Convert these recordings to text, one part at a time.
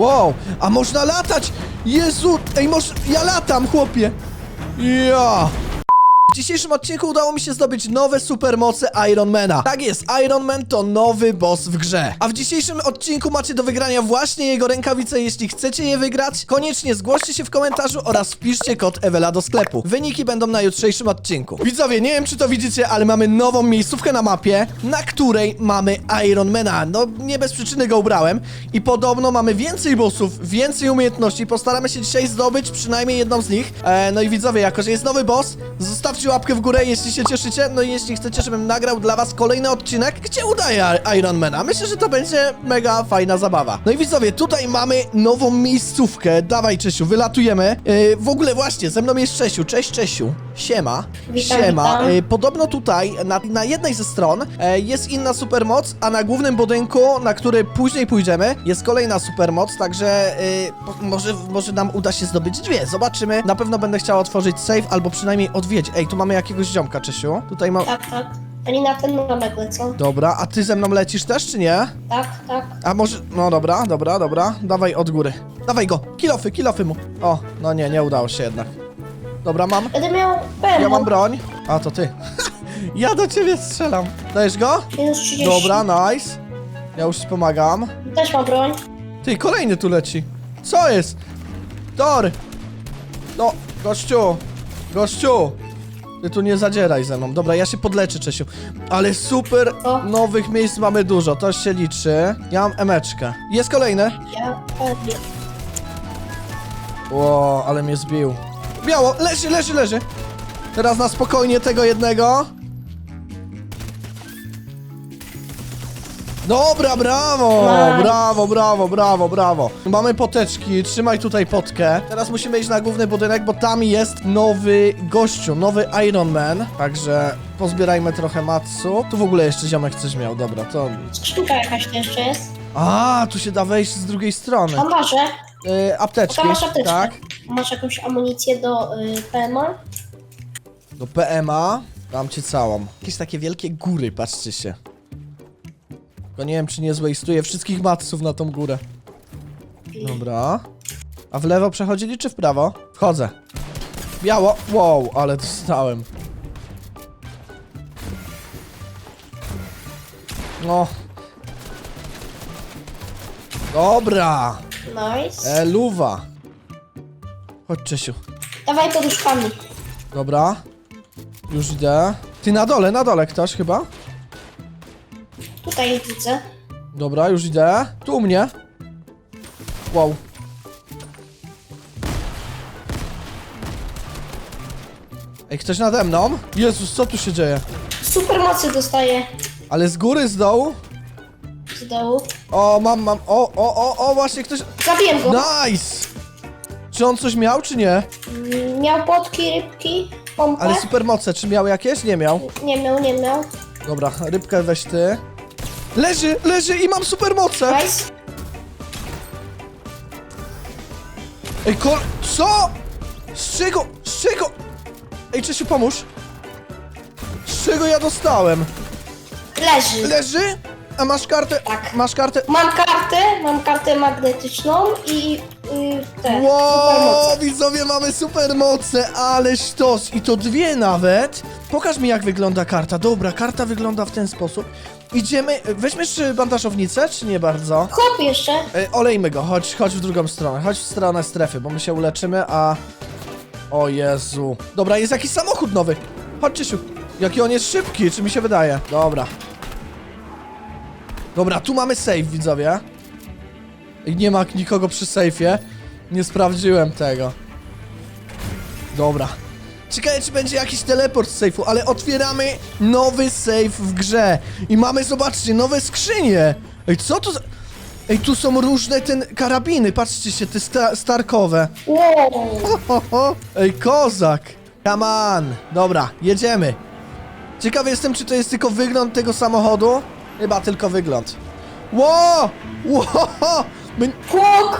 Wow, a można latać! Jezu, ej, moż... ja latam, chłopie! Ja! W dzisiejszym odcinku udało mi się zdobyć nowe supermoce Ironmana. Tak jest, Iron Man to nowy boss w grze. A w dzisiejszym odcinku macie do wygrania właśnie jego rękawice. Jeśli chcecie je wygrać, koniecznie zgłoście się w komentarzu oraz wpiszcie kod Ewela do sklepu. Wyniki będą na jutrzejszym odcinku. Widzowie, nie wiem czy to widzicie, ale mamy nową miejscówkę na mapie, na której mamy Ironmana. No, nie bez przyczyny go ubrałem. I podobno mamy więcej bossów, więcej umiejętności. Postaramy się dzisiaj zdobyć przynajmniej jedną z nich. E, no i widzowie, jako że jest nowy boss, zostawcie łapkę w górę, jeśli się cieszycie. No i jeśli chcecie, żebym nagrał dla was kolejny odcinek, gdzie udaje Ironmana. Myślę, że to będzie mega fajna zabawa. No i widzowie, tutaj mamy nową miejscówkę. Dawaj, Czesiu, wylatujemy. E, w ogóle właśnie, ze mną jest Czesiu. Cześć, Czesiu. Siema. Witam, Siema. witam. E, podobno tutaj, na, na jednej ze stron, e, jest inna supermoc, a na głównym budynku, na który później pójdziemy, jest kolejna supermoc, także po- może, może nam uda się zdobyć dwie. Zobaczymy. Na pewno będę chciał otworzyć safe, albo przynajmniej odwiedzić. Ej, tu mamy jakiegoś ziomka, Czesiu. Tutaj mam... Tak, tak. Oni na ten domek lecą. Dobra, a ty ze mną lecisz też, czy nie? Tak, tak. A może... No dobra, dobra, dobra. Dawaj od góry. Dawaj go. Kilofy, kilofy mu. O, no nie, nie udało się jednak. Dobra, mam. Będę miał. Ja mam broń. A, to ty. ja do ciebie strzelam. Dajesz go? Minus 30. Dobra, nice. Ja już ci pomagam. Też mam broń. Ty, kolejny tu leci. Co jest? Tor! No, gościu! Gościu! Ty tu nie zadzieraj ze mną. Dobra, ja się podleczę, Czesiu. Ale super O. nowych miejsc mamy dużo, to się liczy. Ja mam emeczkę. Jest kolejne. Ja pewnie. Ło, ale mnie zbił. Biało, leży, leży, leży. Teraz na spokojnie tego jednego. Dobra, brawo! Nice. Brawo, brawo, brawo, brawo. Mamy poteczki, trzymaj tutaj potkę. Teraz musimy iść na główny budynek, bo tam jest nowy gościu, nowy Iron Man. Także pozbierajmy trochę matsu. Tu w ogóle jeszcze ziomek coś miał, dobra, to... Skrzynka jakaś jeszcze jest. A, tu się da wejść z drugiej strony. Bandaże. Yy, apteczki, Tam masz apteczkę. tak? Masz jakąś amunicję do y, PMA? Do PMA dam ci całą. Jakieś takie wielkie góry, patrzcie się. Tylko nie wiem, czy nie zwejstuję wszystkich matsów na tą górę. Dobra. A w lewo przechodzili, czy w prawo? Wchodzę. Biało. Wow, ale dostałem. No. Dobra. Nice. E, luwa. Chodź, Czesiu. Dawaj poduszkami. Dobra. Już idę. Ty na dole, na dole ktoś chyba? Tutaj widzę. Dobra, już idę. Tu u mnie. Wow. Ej, ktoś nade mną? Jezus, co tu się dzieje? Super mocy dostaję Ale z góry, z dołu? Dołu. O, mam, mam. O, o, o, o, właśnie ktoś. Zabiję go. Nice! Czy on coś miał, czy nie? Mm, Miał potki, rybki, pompę. Ale supermoce, czy miał jakieś? Nie miał. Nie miał, nie miał. Dobra, rybkę weź ty. Leży, leży i mam supermoce! Nice. Ej, kol... Co? Z czego? Z czego? Ej, Czesiu, pomóż. Z czego ja dostałem? Leży. Leży? A masz kartę? Tak. Masz kartę? Mam kartę, mam kartę magnetyczną i y, te Wow, supermoce. widzowie, mamy supermoce, ale sztos. I to dwie nawet. Pokaż mi, jak wygląda karta. Dobra, karta wygląda w ten sposób. Idziemy... Weźmiesz y, bandażownicę, czy nie bardzo? Hop jeszcze. Ej, olejmy go, chodź, chodź w drugą stronę. Chodź w stronę strefy, bo my się uleczymy, a... O Jezu. Dobra, jest jakiś samochód nowy. Chodź, Czysiu. Jaki on jest szybki, czy mi się wydaje? Dobra. Dobra, tu mamy safe, widzowie. I nie ma nikogo przy safe'ie. Nie sprawdziłem tego. Dobra. Ciekawe, czy będzie jakiś teleport z safe'u, ale otwieramy nowy safe w grze. I mamy, zobaczcie, nowe skrzynie. Ej, co to za... Ej, tu są różne ten karabiny, patrzcie się, te sta starkowe. Ho. Ej, kozak! Come on! Dobra, jedziemy. Ciekawy jestem, czy to jest tylko wygląd tego samochodu? Chyba tylko wygląd. Ło! Ło! My,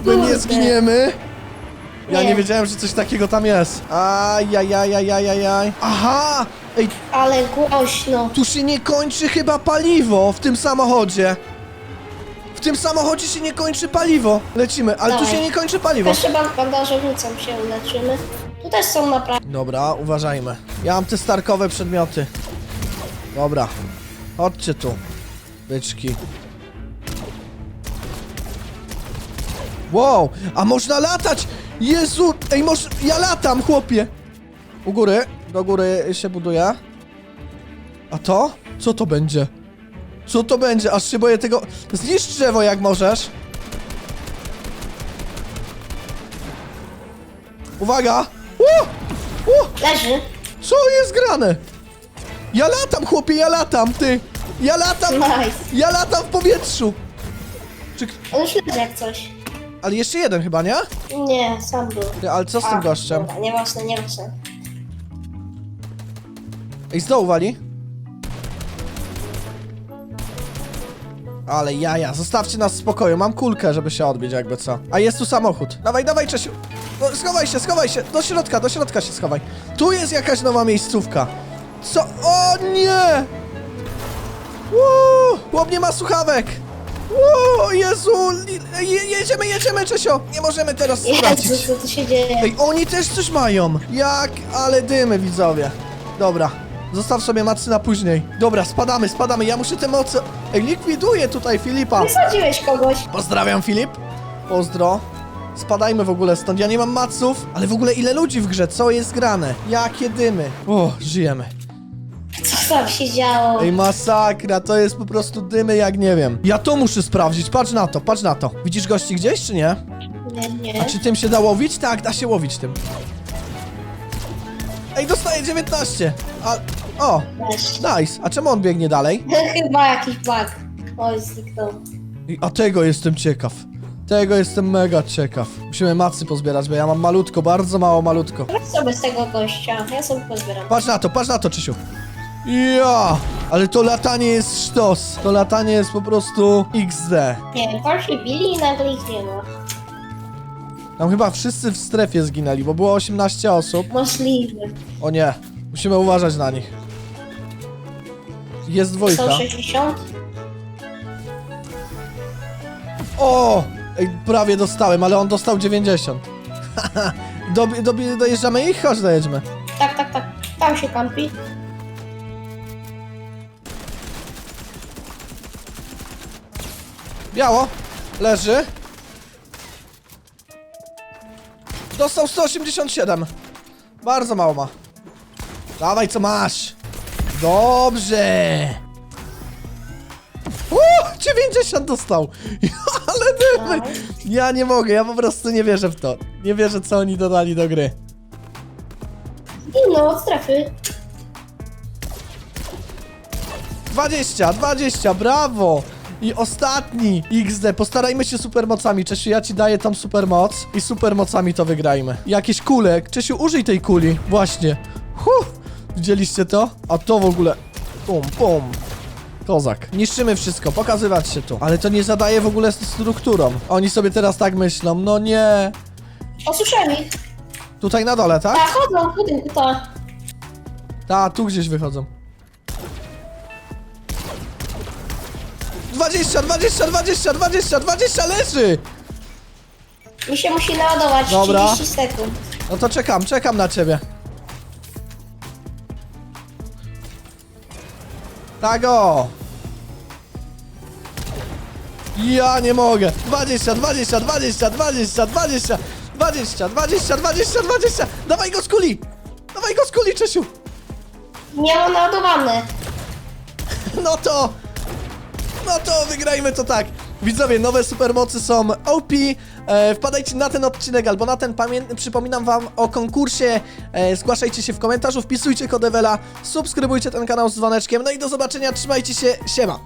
my nie zginiemy. Ja nie wiedziałem, że coś takiego tam jest. Ajajajajajajaj. Aha! Ej, Ale głośno. tu się nie kończy chyba paliwo w tym samochodzie. W tym samochodzie się nie kończy paliwo. Lecimy, ale tu Dawaj. się nie kończy paliwo. Jeszcze ban- bandażownicą się leczymy. Tu też są naprawdę... Dobra, uważajmy. Ja mam te starkowe przedmioty. Dobra. Chodźcie tu. Byczki. Wow, a można latać! Jezu, ej, moż... ja latam, chłopie! U góry, do góry się buduje. A to? Co to będzie? Co to będzie? Aż się boję tego... Zniszcz drzewo jak możesz. Uwaga! Uh! Uh! Leży. Co jest grane? Ja latam, chłopie, ja latam, ty! Ja latam! Nice. Ja latam w powietrzu! Czy... Leży jak coś. Ale jeszcze jeden chyba, nie? Nie, sam był. Ty, ale co z tym A, gościem? Dobra, nieważne, nieważne. Ej, z dołu wali? Ale jaja, zostawcie nas w spokoju, mam kulkę, żeby się odbić jakby co. A jest tu samochód. Dawaj, dawaj, Czesiu! No, schowaj się, schowaj się! Do środka, do środka się schowaj. Tu jest jakaś nowa miejscówka. Co? O nie! Uuu, chłop nie ma słuchawek! Uuu, Jezu! Je, jedziemy, jedziemy, Czesio! Nie możemy teraz stracić. Jezu, co tu się dzieje? Ej, oni też coś mają! Jak? Ale dymy, widzowie. Dobra, zostaw sobie macy na później. Dobra, spadamy, spadamy, ja muszę te moce... Ej, likwiduję tutaj Filipa. Wysadziłeś kogoś. Pozdrawiam, Filip. Pozdro. Spadajmy w ogóle stąd, ja nie mam maców. Ale w ogóle ile ludzi w grze, co jest grane? Jakie dymy. O, żyjemy. Co tam się działo? Ej, masakra, to jest po prostu dymy jak nie wiem. Ja to muszę sprawdzić, patrz na to, patrz na to. Widzisz gości gdzieś, czy nie? Nie, nie. A czy tym się da łowić? Tak, da się łowić tym. Ej, dostaję 19. A, o, nice. A czemu on biegnie dalej? Chyba jakiś bug. Oj, zniknął. I- A tego jestem ciekaw. Tego jestem mega ciekaw. Musimy macy pozbierać, bo ja mam malutko, bardzo mało malutko. Weź sobie z tego gościa. Ja sobie pozbieram. Patrz na to, patrz na to, Czysiu. Ja, ale to latanie jest sztos. To latanie jest po prostu XD. Nie wiem, tam się bili i nagle ich nie ma. Tam chyba wszyscy w strefie zginęli, bo było 18 osób. Możliwe. O nie, musimy uważać na nich. Jest dwójka. 160? O! Ej, prawie dostałem, ale on dostał 90. do, do, dojeżdżamy ich? Chodź, dojedźmy. Tak, tak, tak. Tam się kampi. Biało. Leży. Dostał 187. Bardzo mało ma. Dawaj, co masz. Dobrze. Uuu, 90 dostał. Ale dymy. Ja nie mogę, ja po prostu nie wierzę w to. Nie wierzę, co oni dodali do gry. Inno od strefy. 20, 20, brawo! I ostatni XD, postarajmy się supermocami. Czesiu, ja ci daję tą supermoc i supermocami to wygrajmy. Jakieś kule. Czesiu, użyj tej kuli. Właśnie. Huh. Widzieliście to? A to w ogóle... Pum, pum. Kozak. Niszczymy wszystko, pokazywać się tu. Ale to nie zadaje w ogóle strukturą. Oni sobie teraz tak myślą, no nie. O, słyszałem ich. Tutaj na dole, tak? Tak, chodzą budynku, tak. Ta, tu gdzieś wychodzą. 20, 20, 20, 20, 20 leży! Mi się musi naładować Dobra. 30 sekund. No to czekam, czekam na ciebie. Tak o! Ja nie mogę! 20, 20, 20, 20, 20, 20, 20, 20, 20! Dawaj go z kuli! Dawaj go z kuli, Czesiu! Nie mam naładowane. No to... No to wygrajmy to tak. Widzowie, nowe supermocy są OP. E, wpadajcie na ten odcinek albo na ten. Pamię- przypominam wam o konkursie. E, zgłaszajcie się w komentarzu, wpisujcie kod Ewela, subskrybujcie ten kanał z dzwoneczkiem. No i do zobaczenia, trzymajcie się, siema.